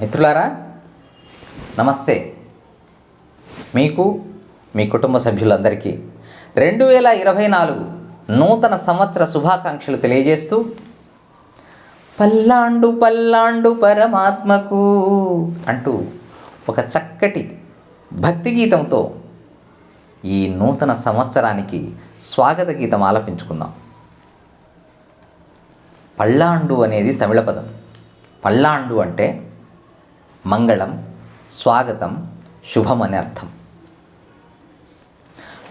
మిత్రులారా నమస్తే. మీకు మీ కుటుంబ సభ్యులందరికీ రెండు వేల ఇరవై నాలుగు నూతన సంవత్సర శుభాకాంక్షలు తెలియజేస్తూ పల్లాండు పల్లాండు పరమాత్మకు అంటూ ఒక చక్కటి భక్తి గీతంతో ఈ నూతన సంవత్సరానికి స్వాగత గీతం ఆలపించుకుందాం. పల్లాండు అనేది తమిళ పదం. పల్లాండు అంటే మంగళం స్వాగతం శుభం అనే అర్థం.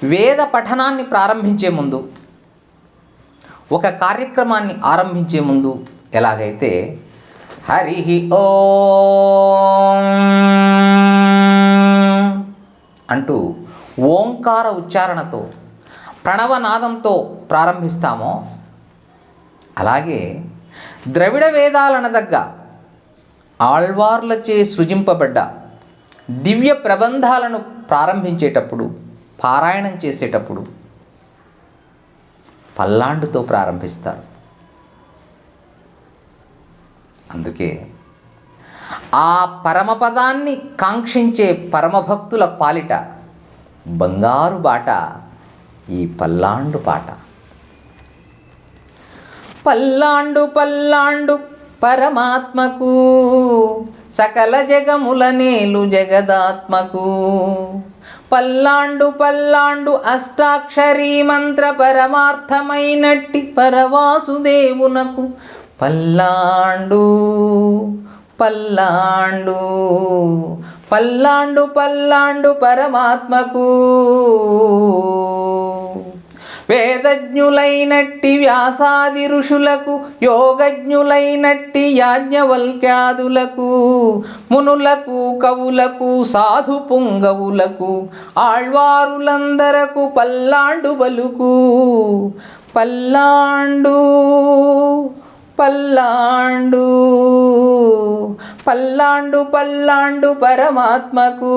వేద పఠనాన్ని ప్రారంభించే ముందు ఒక కార్యక్రమాన్ని ఆరంభించే ముందు ఎలాగైతే హరి ఓ అంటూ ఓంకార ఉచ్చారణతో ప్రణవనాదంతో ప్రారంభిస్తామో అలాగే ద్రవిడ వేదాలనదగ్గ ఆళ్వార్లచే సృజింపబడ్డ దివ్య ప్రబంధాలను ప్రారంభించేటప్పుడు పారాయణం చేసేటప్పుడు పల్లాండుతో ప్రారంభిస్తారు. అందుకే ఆ పరమపదాన్ని కాంక్షించే పరమభక్తుల పాలిట బంగారు బాట ఈ పల్లాండు పాట. పల్లాండు పల్లాండు పరమాత్మకు సకల జగముల నేలు జగదాత్మకు. పల్లాండు పల్లాండు అష్టాక్షరీ మంత్ర పరమార్థమైనట్టి పరవాసుదేవునకు. పల్లాండు పల్లాండు పల్లాండు పల్లాండు పరమాత్మకు. వేదజ్ఞులైనట్టి వ్యాసాది ఋషులకు యోగజ్ఞులైనట్టి యాజ్ఞవల్క్యాదులకు మునులకు కవులకు సాధు పుంగవులకు ఆళ్వారులందరకు పల్లాండు బలుకు. పల్లాండు పల్లాండు పల్లాండు పల్లాండు పరమాత్మకు.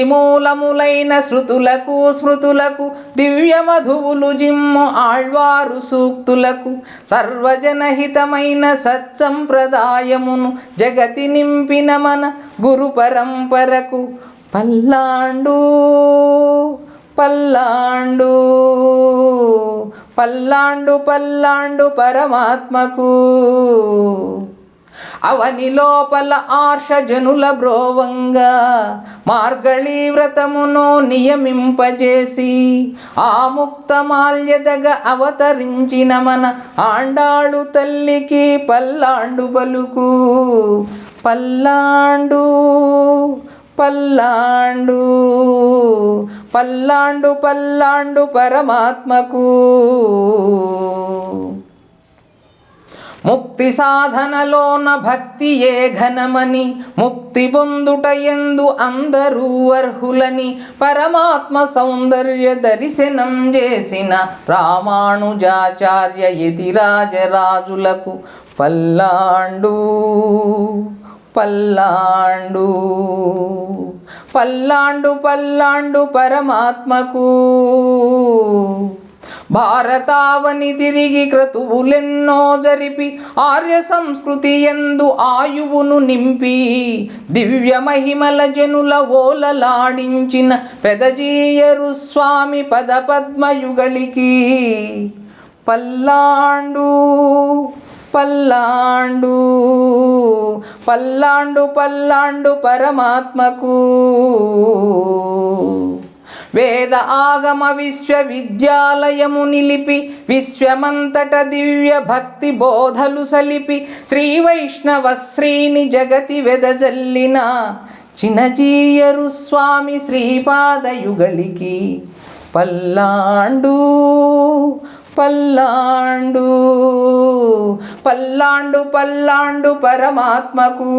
మూలములైన శృతులకు స్మృతులకు దివ్య మధువులు జిమ్ము ఆళ్వారు సూక్తులకు సర్వజనహితమైన సత్సంప్రదాయమును జగతి నింపిన మన గురు పరంపరకు. పల్లాండు పల్లాండు పల్లాండు పల్లాండు పరమాత్మకు. అవని లోపల ఆర్షజనుల బ్రోవంగా మార్గళీ వ్రతమును నియమింపజేసి ఆ ముక్తమాల్యదగ అవతరించిన మన ఆండాళు తల్లికి పల్లాండు బలుకు. పల్లాండు పల్లాండు పల్లాండు పల్లాండు పరమాత్మకు. ముక్తి సాధనలోన భక్తి ఏ ఘనమని? ముక్తి పొందుట ఎందు అందరూ అర్హులని? పరమాత్మ సౌందర్య దర్శనం చేసిన రామానుజాచార్య యతిరాజరాజులకు పల్లాండు పల్లాండు పల్లాండు పల్లాండు పరమాత్మకు. భారతావని తిరిగి క్రతువులెన్నో జరిపి ఆర్య సంస్కృతి ఎందు ఆయువును నింపి దివ్య మహిమల జనుల ఓలలాడించిన పెదజీయరు స్వామి పద పద్మయుగళికి పల్లాండు పల్లాండు పల్లాండు పల్లాండు పరమాత్మకు. వేద ఆగమ విశ్వవిద్యాలయము నిలిపి విశ్వమంతట దివ్య భక్తి బోధలు సలిపి శ్రీ వైష్ణవ శ్రీని జగతి వెదజల్లిన చినజీయరు స్వామి శ్రీపాదయుగళికి. పల్లాండు పల్లాండు. పల్లాండు పల్లాండు పరమాత్మకు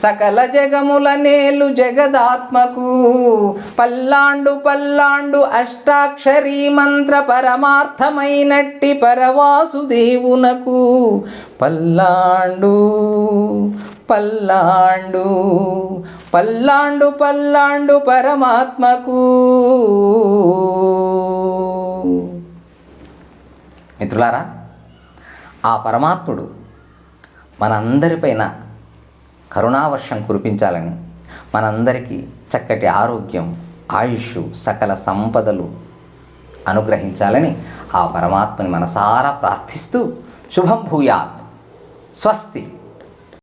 సకల జగముల నేలు జగదాత్మకు పల్లాండు పల్లాండు అష్టాక్షరీ మంత్ర పరమార్థమైనట్టి పరవాసుదేవునకు పల్లాండు పల్లాండు పల్లాండు పల్లాండు పరమాత్మకు. మిత్రులారా ఆ పరమాత్ముడు మనందరిపైన కరుణావర్షం కురిపించాలని మనందరికీ చక్కటి ఆరోగ్యం ఆయుష్ సకల సంపదలు అనుగ్రహించాలని ఆ పరమాత్మని మనసారా ప్రార్థిస్తూ శుభం భూయాత్. స్వస్తి.